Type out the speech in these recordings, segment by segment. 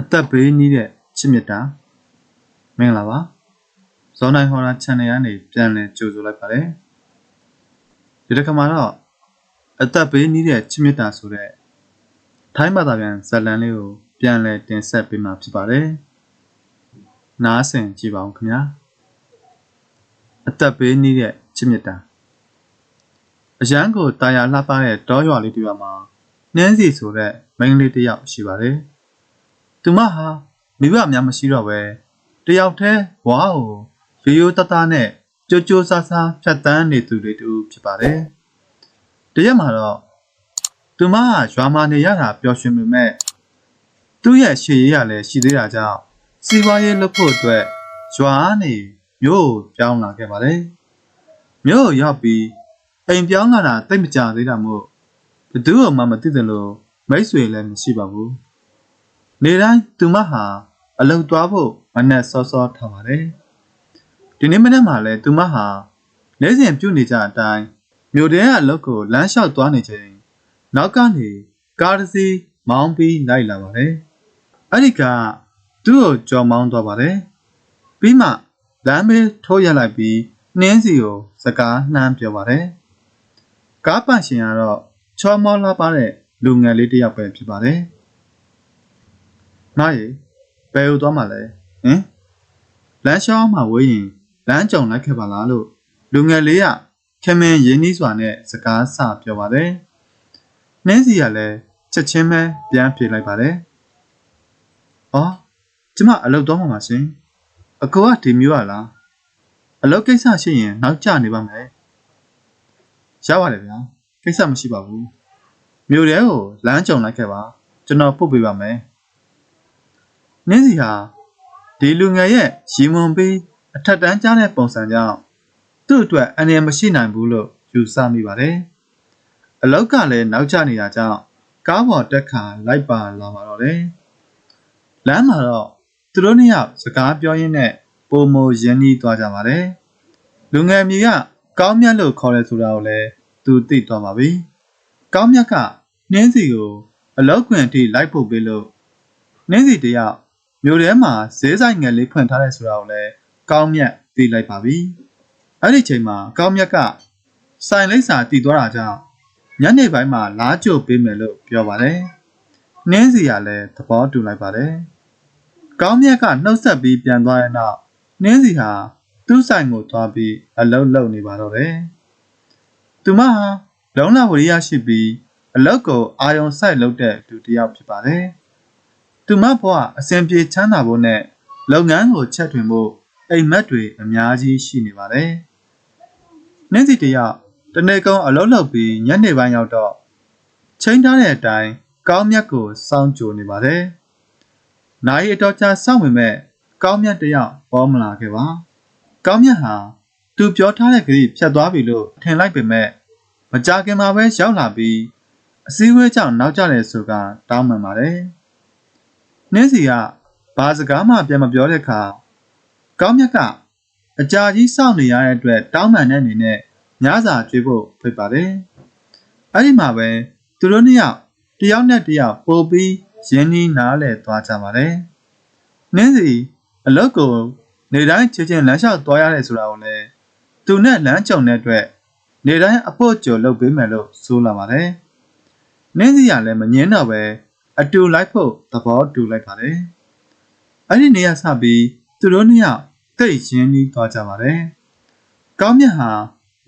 အသက်ဘေးနီးတဲ့ချစ်မြတ်တာမင်္ဂလာပါဇော်နိုင်ဟော်ရာ channel ကနေပြန်လည်ကြိုဆိုလိုက်ပါတယ်ဒီတစ်ခါမှာတော့အသက်ဘေးနီးတဲ့ချစ်မြတ်တာဆိုတဲ့ထိုင်းဘာသာပြန်ဇာတ်လမ်းလေးကိုပြန်လည်တင်ဆက်ပေးမှာဖြစ်ပါတယ်နားဆင်ကြည့်ပါဦးခင်ဗျာအသက်ဘေးနီးတဲ့ချစ်မြတ်တာအရန်ကိုတာယာလှပတဲ့တောရွာလေးတစ်ရွာမှာနန်းစီဆိုတဲ့မိန်းကလေးတစ်ယောက်ရှိပါတယ် သူမဟာမိဘများမရှိတော့ပဲတယောက်တည်းဝါကိုဗီယိုတတနဲ့ကြိုးကြိုးဆားဆားဖြတ်တန်းနေသူတွေတူဖြစ်ပါတယ်တရက်မှာတော့သူမကရွာမှာနေရတာပျော်ရွှင်ပေမဲ့သူ့ရဲ့ရှေ့ရည်ရလည်းရှိသေးတာကြောင့်စီးပွားရေးလုပ်ဖို့အတွက်ရွာနေမြို့ကိုပြောင်းလာခဲ့ပါတယ်မြို့ကိုရောက်ပြီးအိမ်ပြောင်းလာတာတိတ်မကြသေးတာမို့ဘယ်သူမှမသိတယ်လို့မိတ်ဆွေလည်းမရှိပါဘူး နေတိုင်းသူမဟာအလုပ်သွားဖို့မနဲ့စောစောထားပါတယ်ဒီနေ့မနေ့မှလည်းသူမဟာနေစဉ်ပြုတ်နေကြအတိုင်းမြို့ထဲကအလုပ်ကိုလမ်းလျှောက်သွားနေချိန်နောက်ကနေကားတစ်စီးမောင်းပြီးလိုက်လာပါတယ်အဲ့ဒီကသူ့ကိုကြော်မောင်းသွားပါတယ်ပြီးမှလမ်းဘေးထိုးရလိုက်ပြီးနှင်းစီကိုစကားနှမ်းပြောပါတယ်ကားပန့်ရှင်ကတော့ချောမောလာပါတဲ့လူငယ်လေးတစ်ယောက်ပဲဖြစ်ပါတယ်။ နားရီဘယ်ကိုသွားမှလဲ။ဟင်လမ်းလျှောင်းမှာဝေးရင်လမ်းကြုံလိုက်ခဲ့ပါလားလို့လူငယ်လေးကခင်မင်ရင်းနှီးစွာနဲ့စကားဆပြောပါတယ်။နှင်းစီကလည်းချက်ချင်းပဲပြန်ပြေးလိုက်ပါတယ်။အော်ကျမအလုပ်သွားမှာပါရှင်။အကိုကဒီမျိုးကလား။အလုပ်ကိစ္စရှိရင်နောက်ကျနေပါမယ်။ရပါတယ်ဗျာ။ကိစ္စမရှိပါဘူး။မြို့ထဲကိုလမ်းကြုံလိုက်ခဲ့ပါကျွန်တော်ပုတ်ပေးပါမယ်။ နင်းစီဟာဒီလူငယ်ရဲ့ရီမွန်ပေးအထက်တန်းကြားတဲ့ပုံစံကြောင့်သူ့အတွက်အန္တရာယ်မရှိနိုင်ဘူးလို့ယူဆမိပါတယ်။အလောက်ကလည်းနောက်ကျနေတာကြောင့်ကားပေါ်တက်ခါလိုက်ပါလာပါတော့တယ်။လမ်းမှာတော့သူတို့နှစ်ယောက်စကားပြောရင်းနဲ့ပုံမရင်းနှီးသွားကြပါတယ်။လူငယ်မြေကကောင်းမြတ်လို့ခေါ်တယ်ဆိုတာကိုလည်းသူသိသွားပါပြီ။ကောင်းမြတ်ကနှင်းစီကိုအလောက်ခွင်အထိလိုက်ဖို့ပေးလို့နှင်းစီတယောက် မြို့ထဲမှာဈေးဆိုင်ငယ်လေးဖွင့်ထားတယ်ဆိုတာကိုလည်းကောင်းမြတ်သိလိုက်ပါပြီ။အဲ့ဒီချိန်မှာကောင်းမြတ်ကဆိုင်လိပ်စာတည်သွားတာကြောင့်ညနေပိုင်းမှာလားကြိုပေးမယ်လို့ပြောပါတယ်။နှင်းစီကလည်းသဘောတူလိုက်ပါတယ်။ကောင်းမြတ်ကနှုတ်ဆက်ပြီးပြန်သွားတဲ့နောက်နှင်းစီဟာသူ့ဆိုင်ကိုသွားပြီးအလုံးလုံးနေပါတော့တယ်။သူမဟာလုံလဝရိယရှိပြီးအလောက်ကိုအာယုံဆိုင်လုပ်တဲ့သူတစ်ယောက်ဖြစ်ပါတယ်။ သူမဘဝအစဉ်ပြေချမ်းသာဖို့နဲ့လုပ်ငန်းကိုချက်ထွင်ဖို့အိမ်မက်တွေအများကြီးရှိနေပါတယ်။နှင်းစီတယောက်တနေ့ကုန်းအလုပ်လုပ်ပြီးညနေပိုင်းရောက်တော့ချိန်ထားတဲ့အတိုင်းကောင်းမြတ်ကိုစောင့်ကြိုနေပါတယ်။နိုင်အတော်ကြာစောင့်ပေမဲ့ကောင်းမြတ်တယောက်ပေါ်မလာခဲ့ပါ။ကောင်းမြတ်ဟာသူပြောထားတဲ့ကလေးဖြတ်သွားပြီလို့ထင်လိုက်ပေမဲ့မကြခင်မှာပဲရောက်လာပြီးအစည်းအဝေးကြောင့်နောက်ကျတယ်ဆိုကတောင်းပန်ပါတယ်။ နှင်းစီကဘာစကားမှပြန်မပြောတဲ့အခါကောင်းမြတ်ကအကြာကြီးစောင့်နေရတဲ့အတွက်တောင်းပန်တဲ့အနေနဲ့ညစာကျွေးဖို့ဖိတ်ပါတယ်။အဲ့ဒီမှာပဲသူတို့နှစ်ယောက်တယောက်နဲ့တယောက်ပို့ပြီးရင်းနှီးနားလည်သွားကြပါတယ်။နှင်းစီအလုတ်ကိုနေတိုင်းချေချင်းလမ်းလျှောက်သွားရတယ်ဆိုတာကိုလည်းသူနဲ့လမ်းကြုံတဲ့အတွက်နေတိုင်းအဖို့ကြိုလုပ်ပေးမယ်လို့ဆိုလာပါတယ်။နင်းစီကလည်းမငင်းတော့ပဲ အတူလိုက်ဖို့သဘောတူလိုက်ပါတယ်။အဲ့ဒီနေရာစပြီးသူတို့နှစ်ယောက်တိတ်ရင်းနှီးသွားကြပါတယ်။ကောင်းမြတ်ဟာ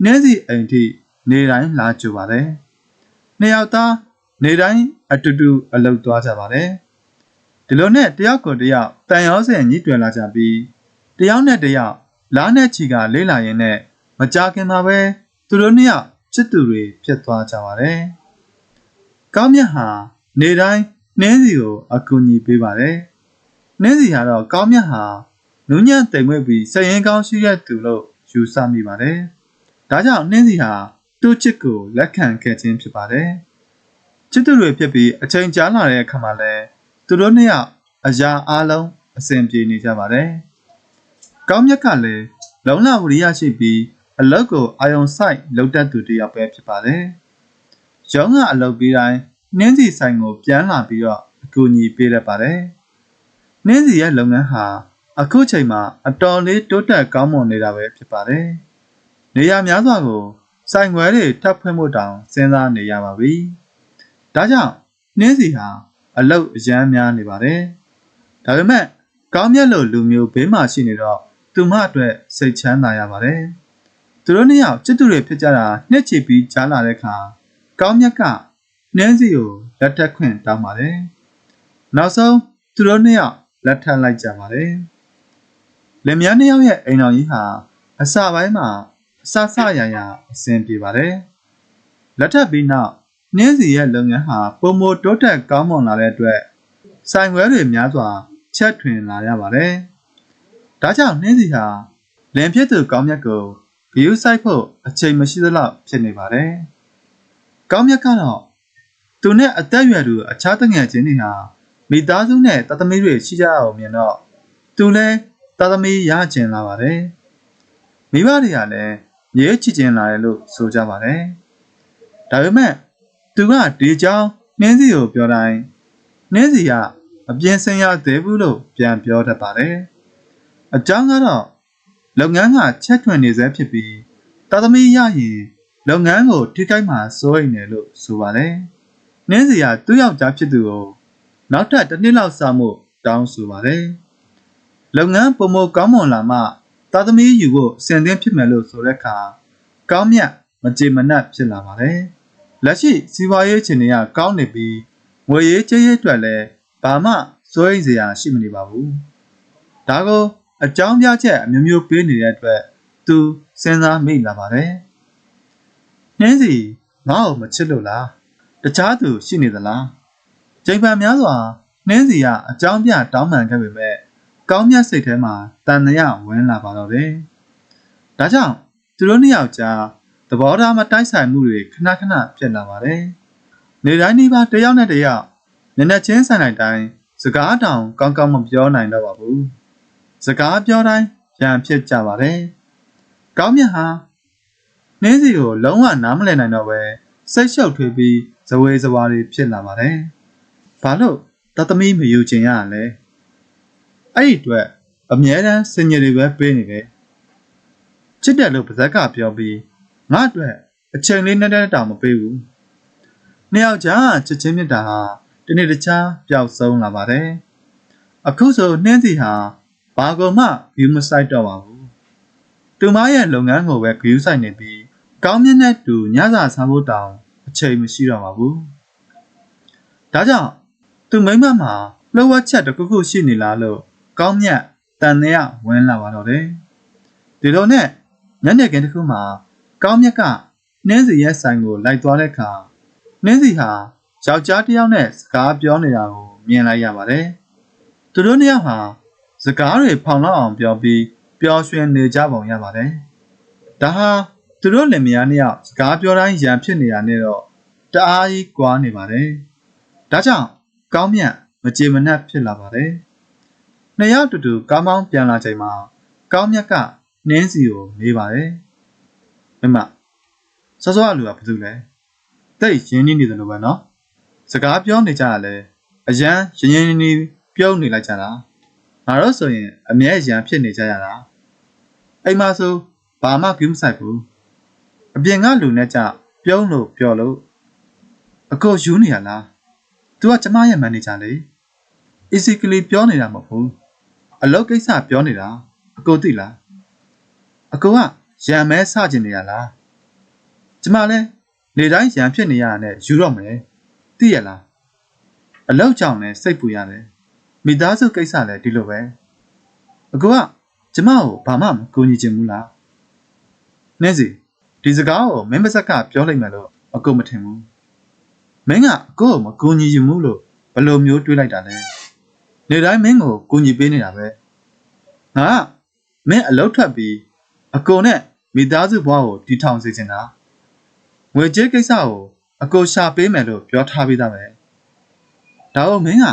နင်းစီအိမ်ထိနေတိုင်းလာကြပါတယ်။နှစ်ယောက်သားနေတိုင်းအတူတူအလုပ်သွားကြပါတယ်။ဒီလိုနဲ့တယောက်ကိုတယောက်တန်ရောစင်ညှိတွယ်လာကြပြီးတယောက်နဲ့တယောက်လားနဲ့ချီကလေးလာရင်နဲ့မကြခင်မှာပဲသူတို့နှစ်ယောက်ချစ်သူတွေဖြစ်သွားကြပါတယ်။ကောင်းမြတ်ဟာနေတိုင်း နှင်းစီကိုအကူအညီပေးပါတယ်။နှင်းစီကတော့ကောင်းမြတ်ဟာနူးညံ့တိမ်မွေ့ပြီးစရင်ကောင်းရှိတဲ့သူလို့ယူဆမိပါတယ်။ဒါကြောင့်နှင်းစီဟာသူ့ချစ်ကိုလက်ခံခဲ့ခြင်းဖြစ်ပါတယ်။ချစ်သူတွေဖြစ်ပြီးအချိန်ကြာလာတဲ့အခါမှာလည်းသူတို့နှစ်ယောက်အရာအလုံးအဆင်ပြေနေကြပါတယ်။ကောင်းမြတ်ကလည်းလုံလဝရိယရှိပြီးအလုတ်ကိုအာယုံဆိုင်လုံတတ်သူတစ်ယောက်ပဲဖြစ်ပါတယ်။ရောင်းကအလုတ်ပြီးတိုင်း နှင်းစီဆိုင်ကိုပြန်လာပြီးတော့အကူအညီပေးတတ်ပါတယ်နှင်းစီရဲ့လုပ်ငန်းဟာအခုချိန်မှာအတော်လေးတိုးတက်ကောင်းမွန်နေတာပဲဖြစ်ပါတယ်။နေရာများစွာကိုစိုင်ခွဲတွေထပ်ဖွင့်ဖို့တောင်စဉ်းစားနေရပါပြီ။ဒါကြောင့်နှင်းစီဟာအလုတ်အရမ်းများနေပါတယ်။ဒါပေမဲ့ကောင်းမြတ်လို့လူမျိုးဘေးမှာရှိနေတော့သူမအတွက်စိတ်ချမ်းသာရပါတယ်။သူတို့နှစ်ယောက်ချစ်သူတွေဖြစ်ကြတာနှစ်ချီပြီးကြားလာတဲ့အခါကောင်းမြတ်က နှင်းစီကိုလက်ထပ်ခွင့်တောင်းပါတယ်။နောက်ဆုံးသူတို့နှစ်ယောက်လက်ထပ်လိုက်ကြပါတယ်။လင်မယားနှစ်ယောက်ရဲ့အိမ်တော်ကြီးဟာအစပိုင်းမှာအဆဆရရအဆင်ပြေပါတယ်။လက်ထပ်ပြီးနောက်နှင်းစီရဲ့လုပ်ငန်းဟာပုံမတိုးတက်ကောင်းမွန်လာတဲ့အတွက်ဆိုင်ခွဲတွေများစွာချက်ထွင်လာရပါတယ်။ဒါကြောင့်နှင်းစီဟာလင်ဖြစ်သူကောင်းမြတ်ကိုဂယူးဆိုင်ဖို့အချိန်မရှိသလောက်ဖြစ်နေပါတယ်။ကောင်းမြတ်ကတော့ သူနဲ့အသက်အရွယ်သူအခြားတငယ်ချင်းတွေဟာမိသားစုနဲ့တသမီးတွေရှိကြအောင်မြင်တော့သူလည်းတသမီးရကျင်လာပါတယ်။မိဘတွေကလည်းမြေချစ်ကျင်လာတယ်လို့ဆိုကြပါတယ်။ဒါပေမဲ့သူကဒီကြောင်းနှင်းစီကိုပြောတိုင်းနှင်းစီကအပြင်းစင်ရသေးဘူးလို့ပြန်ပြောတတ်ပါတယ်။အကြောင်းကတော့လုပ်ငန်းကချက်ထွင်နေစေဖြစ်ပြီးတာသမီရရင်လုပ်ငန်းကိုထိခိုက်မှစိုးရိမ်တယ်လို့ဆိုပါတယ်။ နှင်းစီကသူ့ယောက်ျားဖြစ်သူကိုနောက်ထပ်တစ်နှစ်လောက်စာမှုတောင်းဆိုပါတယ်။လုပ်ငန်းပုံမကောင်းမွန်လာမှတာသမီယူဖို့အစဉ်သင်းဖြစ်မယ်လို့ဆိုတဲ့အခါကောင်းမြတ်မကြေမနက်ဖြစ်လာပါတယ်။လက်ရှိစီးပွားရေးအခြေအနေကကောင်းနေပြီးငွေရေးကြေးရေးအတွက်လည်းဘာမှစိုးရိမ်စရာရှိမနေပါဘူး။ဒါကိုအကြောင်းပြချက်အမျိုးမျိုးပေးနေတဲ့အတွက်သူစဉ်းစားမိလာပါတယ်။နှင်းစီငါ့ကိုမချစ်လို့လား။ တခြားသူရှိနေသလား။ချိန်ပန်များစွာနှင်းစီကအကြောင်းပြတောင်းပန်ခဲ့ပေမဲ့ကောင်းမြတ်စိတ်ထဲမှာတန်မြဝင်လာပါတော့တယ်။ဒါကြောင့်သူတို့နှစ်ယောက်ကြားသဘောထားမတိုက်ဆိုင်မှုတွေခဏခဏဖြစ်လာပါတယ်။နေတိုင်းဒီပါတယောက်နဲ့တယောက်နည်းနည်းချင်းဆိုင်တိုင်းတိုင်းစကားတောင်ကောင်းကောင်းမပြောနိုင်တော့ပါဘူး။စကားပြောတိုင်းရံဖြစ်ကြပါတယ်။ကောင်းမြတ်ဟာနှင်းစီကိုလုံးဝနားမလည်နိုင်တော့ပဲစိတ်ရှုပ်ထွေးပြီး ဇဝေဇဝါတွေဖြစ်လာပါတယ်။ဘာလို့တသမီမယူချင်ရလဲ။အဲ့ဒီအတွက်အမြဲတမ်းစင်ញတွေပဲပေးနေတယ်။ချစ်တယ်လို့ပါဇက်ကပြောပြီးငါအတွက်အချိန်လေးနဲ့တောင်မပေးဘူး။နှစ်ယောက်ကြားချစ်ချင်းမြတ်တာဟာတနေ့တခြားပျောက်ဆုံးလာပါတယ်။အခုဆိုနှင်းစီဟာဘာကုန်မှဂယူးမဆိုင်တော့ပါဘူး။သူမရဲ့လုပ်ငန်းကိုပဲဂယူးဆိုင်နေပြီးကောင်းမြတ်တဲ့သူညစာစားဖို့တောင်အ ချိန်မရှိတော့ပါဘူး။ဒါကြောင့်သူမိမမှာလှုပ်ဝက်ချက်တစ်ခုခုရှိနေလားလို့ကောင်းမြတ်တန်တဲ့ဝင်လာပါတော့တယ်။ဒီလိုနဲ့ညနေခင်းတစ်ခုမှာကောင်းမြတ်ကနှင်းစီရဲ့ဆိုင်ကိုလိုက်သွားတဲ့အခါနှင်းစီဟာယောက်ျားတစ်ယောက်နဲ့စကားပြောနေတာကိုမြင်လိုက်ရပါတယ်။သူတို့နှစ်ယောက်ဟာစကားတွေဖောင်လောက်အောင်ပြောပြီးပျော်ရွှင်နေကြပုံရပါတယ်။ဒါဟာသူတို့လင်မယားနှစ်ယောက်စကားပြောတိုင်းရံဖြစ်နေတာနဲ့တော့ တအားကြီးကွာနေပါတယ်။ဒါကြောင့်ကောင်းမြတ်မကြေမနက်ဖြစ်လာပါတယ်။နှစ်ယောက်တူတူကောင်းကောင်းပြန်လာချိန်မှာကောင်းမြတ်ကနင်းစီကိုမေးပါတယ်။မမစောစောကလူကဘာလုပ်လဲ။တိတ်ရင်းနှီးနေတယ်လို့ပဲနော်။စကားပြောနေကြရလဲအရန်ရင်းရင်းနှီးနှီးပြုံးနေလိုက်ကြတာ။ငါတို့ဆိုရင်အမြဲရန်ဖြစ်နေကြရတာ။အိမ်မှာဆိုဘာမှကြည့်မဆိုင်ဘူး။အပြင်ကလူနဲ့ကြပြုံးလို့ပြောလို့ အကိုယူနေရလား။ तू ကကျမရဲ့မန်နေဂျာလေ။ easily ပြောနေတာမဟုတ်ဘူး။အလုပ်ကိစ္စပြောနေတာ အကိုသိလား။အကိုကရံမဲစကျင်နေရလား။ကျမလဲနေတိုင်းရံဖြစ်နေရတာနဲ့ ယူတော့မယ်။သိရလား။အလုပ်ကြောင့်လည်း စိတ်ပူရတယ်။မိသားစုကိစ္စလည်း ဒီလိုပဲ။အကိုက ကျမကို ဘာမှမကူညီချင်ဘူးလား။နေစီဒီစကားကို မင်းပါဇက်က ပြောလိုက်မယ်လို့ အကိုမထင်ဘူး။ မင်းကအကိုကိုမကူညီချင်ဘူးလို့ဘယ်လိုမျိုးတွေးလိုက်တာလဲ။နေတိုင်းမင်းကိုကူညီပေးနေတာပဲ။ငါကမင်းအလုပ်ထွက်ပြီးအကိုနဲ့မိသားစုဘဝကိုတည်ထောင်စေချင်တာ။ငွေကြေးကိစ္စကိုအကိုရှာပေးမယ်လို့ပြောထားပြီးသားပဲ။ဒါတော့မင်းက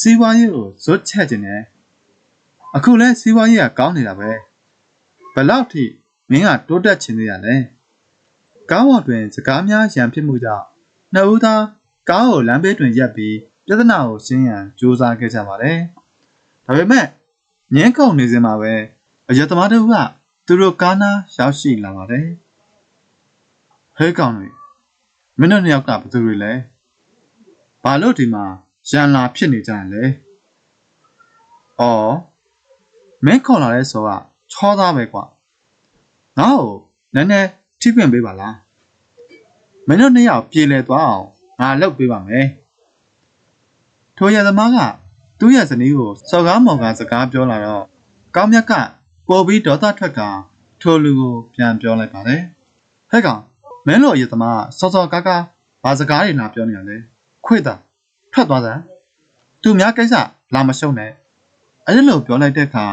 စီးပွားရေးကိုဇွတ်ချက်ခြင်းနဲ့အခုလဲစီးပွားရေးကကောင်းနေတာပဲ။ဘယ်လောက်ထိမင်းကတိုးတက်ခြင်းသေးရလဲ။ကားပေါ်တွင်စကားများရန်ဖြစ်မှုကြောင့် နှစ်ဦးသားကားကိုလမ်းဘေးတွင်ရပ်ပြီးပြဿနာကိုရှင်းရန်ကြိုးစားခဲ့ကြပါတယ်။ဒါပေမဲ့ငင်းခုန်နေစင်မှာပဲအယက်သမားတို့ကသူတို့ကားနာရောက်ရှိလာပါတယ်ဟဲကောင်တွေမင်းတို့နှစ်ယောက်ကဘယ်သူတွေလဲဘာလို့ဒီမှာရန်လာဖြစ်နေကြရလဲအော်မင်းခေါ်လာတဲ့ဆိုကချောသားပဲကွာငါ့ကိုနည်းနည်းထိပင်ပေးပါလား မင်းတို့နှစ်ယောက်ပြေလည်သွားအောင်ငါလုပ်ပေးပါမယ်ထိုရသမားကသူ့ရဲ့ဇနီးကိုစော်ကားမော်ကားစကားပြောလာတော့ကောင်းမြတ်ကပေါ်ပြီးဒေါသထွက်ကထိုလူကိုပြန်ပြောလိုက်ပါတယ်ဟဲ့ကောင်မင်းတို့ရသမားစောစောကားကားဘာစကားတွေလာပြောနေရလဲခွေတာထွက်သွားစမ်းသူများကိစ္စလာမရှုံးနဲ့အဲ့လိုပြောလိုက်တဲ့အခါ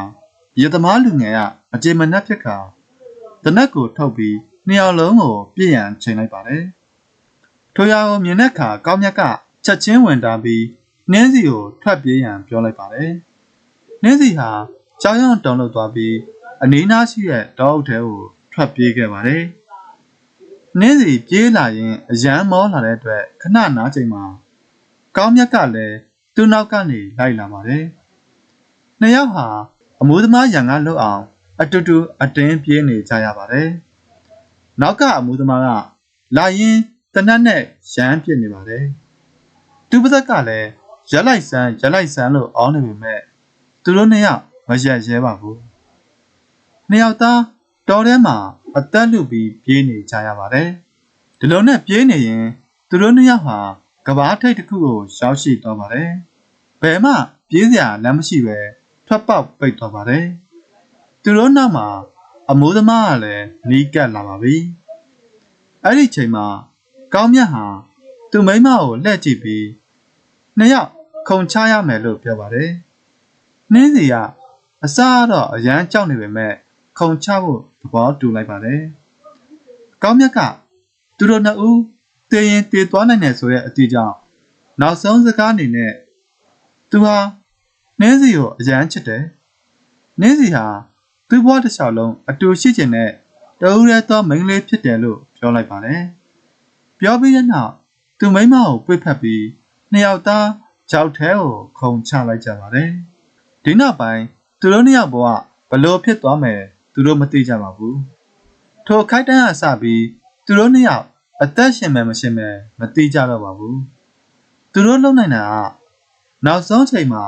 ရသမားလူငယ်ကအကြေမနက်ဖြစ်ခါတနက်ကိုထုတ်ပြီးနှစ်ယောက်လုံးကိုပြည့်ရန်ချိန်လိုက်ပါတယ် ထိုရကိုမြင်တဲ့အခါကောင်းမြတ်ကချက်ချင်းဝင်တာပြီးနင်းစီကိုထွက်ပြေးရန်ပြောလိုက်ပါတယ်နင်းစီဟာကြောင်ရောင်တုံလို့သွားပြီးအနီးနားရှိတဲ့တောအုပ်ထဲကိုထွက်ပြေးခဲ့ပါတယ်နင်းစီပြေးလာရင်အရန်မောလာတဲ့အတွက်ခဏနားချိန်မှာကောင်းမြတ်ကလည်းသူ့နောက်ကနေလိုက်လာပါတယ်နှစ်ယောက်ဟာအမိုးသမားရံကားလွတ်အောင် အတူတူအတင်းပြေးနေကြရပါတယ်နောက်ကအမိုးသမားကလာရင် တနတ်နဲ့ရမ်းပြစ်နေပါတယ်သူပါဇက်ကလည်းရက်လိုက်ဆန်းရက်လိုက်ဆန်းလို့အောင်းနေပေမဲ့သူတို့နှစ်ယောက်မရက်ရဲပါဘူးနှစ်ယောက်သားတော်ထဲမှာအသက်လူပြီးပြေးနေကြရပါတယ်ဒီလိုနဲ့ပြေးနေရင်သူတို့နှစ်ယောက်ဟာကဘာထိတ်တစ်ခုကိုရောက်ရှိသွားပါတယ်ဘယ်မှပြေးစရာလမ်းမရှိပဲထွက်ပေါက်ပိတ်သွားပါတယ်သူတို့နောက်မှာအမိုးသမားကလည်းနီးကပ်လာပါပြီအဲ့ဒီချိန်မှာ ကောင်းမြတ်ဟာသူမိမကိုလှည့်ကြည့်ပြီးနှစ်ယောက်ခုံချရမယ်လို့ပြောပါတယ်။နှင်းစီကအစားတော့အရန်ကြောက်နေပေမဲ့ခုံချဖို့သဘောတူလိုက်ပါတယ်။ကောင်းမြတ်ကသူတို့နှစ်ဦးတည်ရင်တည်သွားနိုင်တယ်ဆိုတဲ့အတီးကြောင့်နောက်ဆုံးစကားအနေနဲ့သူဟာနှင်းစီကိုအရန်ချစ်တယ်။နှင်းစီဟာသူ့ဘဝတစ်လျှောက်လုံးအတူရှိခြင်းနဲ့တဦးရဲသောမိန်းကလေးဖြစ်တယ်လို့ပြောလိုက်ပါတယ်။ ပြောပြီးတဲ့နောက်သူမိန်းမကိုပြစ်ဖက်ပြီးနှစ်ယောက်သားကြောက်ထဲကိုခုံချလိုက်ကြပါတယ်။ဒီနောက်ပိုင်းသူတို့နှစ်ယောက်ဘဝဘလို့ဖြစ်သွားမယ်သူတို့မသိကြပါဘူး။ထိုခိုက်တန်းအစပြီးသူတို့နှစ်ယောက်အသက်ရှင်မယ်မရှင်မယ်မသိကြတော့ပါဘူး။သူတို့လုံနိုင်တာကနောက်ဆုံးချိန်မှာ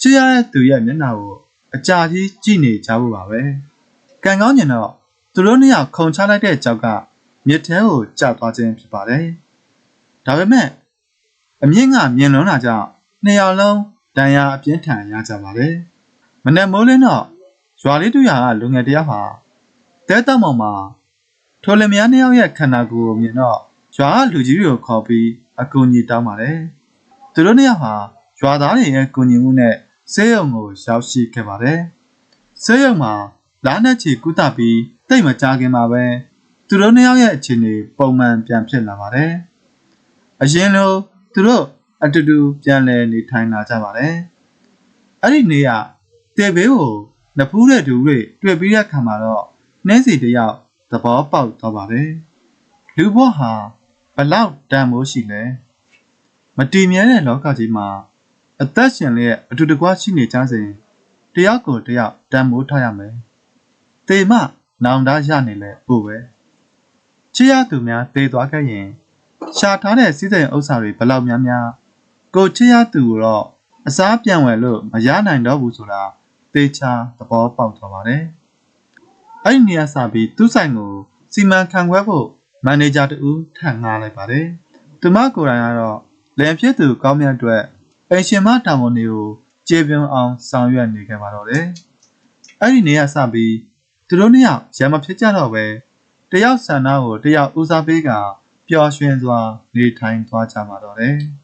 ချစ်ရတဲ့သူရဲ့မျက်နှာကိုအကြာကြီးကြည့်နေကြဖို့ပါပဲ။ကံကောင်းညင်တော့သူတို့နှစ်ယောက်ခုံချလိုက်တဲ့ကြောက်က မြစ်ထဲကိုကျသွားခြင်းဖြစ်ပါတယ်။ဒါပေမဲ့အမြင့်ကမြင်လွန်းတာကြောင့်နှစ်ယောက်လုံးဒဏ်ရာအပြင်းထန်ရကြပါတယ်။မနက်မိုးလင်းတော့ရွာလေးတူရကလူငယ်တယောက်ဟာတဲတောက်မောင်မှာထိုလင်မယားနှစ်ယောက်ရဲ့ခန္ဓာကိုယ်ကိုမြင်တော့ရွာကလူကြီးတွေကိုခေါ်ပြီးအကူအညီတောင်းပါတယ်။သူတို့နှစ်ယောက်ဟာရွာသားတွေရဲ့ကူညီမှုနဲ့ဆေးရုံကိုရောက်ရှိခဲ့ပါတယ်။ဆေးရုံမှာလာနဲ့ချီကုသပြီးတိတ်မကြခင်မှာပဲ သူတို့နှစ်ယောက်ရဲ့အခြေအနေပုံမှန်ပြန်ဖြစ်လာပါတယ်။အရင်လိုသူတို့အတူတူပြန်လည်နေထိုင်လာကြပါတယ်။အဲ့ဒီနေ့ကတေဘေးကိုနဖူးတဲ့သူတွေတွေ့ပြီးတဲ့ခါမှာတော့နှင်းစီတယောက်သဘောပေါက်သွားပါတယ်။လူဘဝဟာဘလောက်တန်မိုးရှိလဲ။မတည်မြဲတဲ့လောကကြီးမှာအသက်ရှင်လျက်အတူတကွရှိနေကြစဉ်တယောက်ကိုတယောက်တန်မိုးထားရမယ်။တေမနောင်တရနေလဲပို့ပဲ။ ချစ်ရသူများတေသွားခဲ့ရင်ရှာထားတဲ့စီးစိမ်ဥစ္စာတွေဘလောက်များများကိုချစ်ရသူကိုတော့အစားပြန်ဝယ်လို့မရနိုင်တော့ဘူးဆိုတာသေချာသဘောပေါက်သွားပါတယ်။အဲ့ဒီနေရာစပြီးသူ့ဆိုင်ကိုစီမံခန့်ခွဲဖို့မန်နေဂျာတူထပ်ငှားလိုက်ပါတယ်။သူမကိုယ်တိုင်ကတော့လင်ဖြစ်သူကောင်းမြတ်အတွက်အင်ရှင်မတာဝန်တွေကိုကျေပြွန်အောင်ဆောင်ရွက်နေခဲ့ပါတော့တယ်။အဲ့ဒီနေရာစပြီးသူတို့နှစ်ယောက်ရံမဖြစ်ကြတော့ပဲ တယောက်ဆန္ဒကိုတယောက်ဦးစားပေးကပျော်ရွှင်စွာနေထိုင်သွားကြပါတော့တယ်။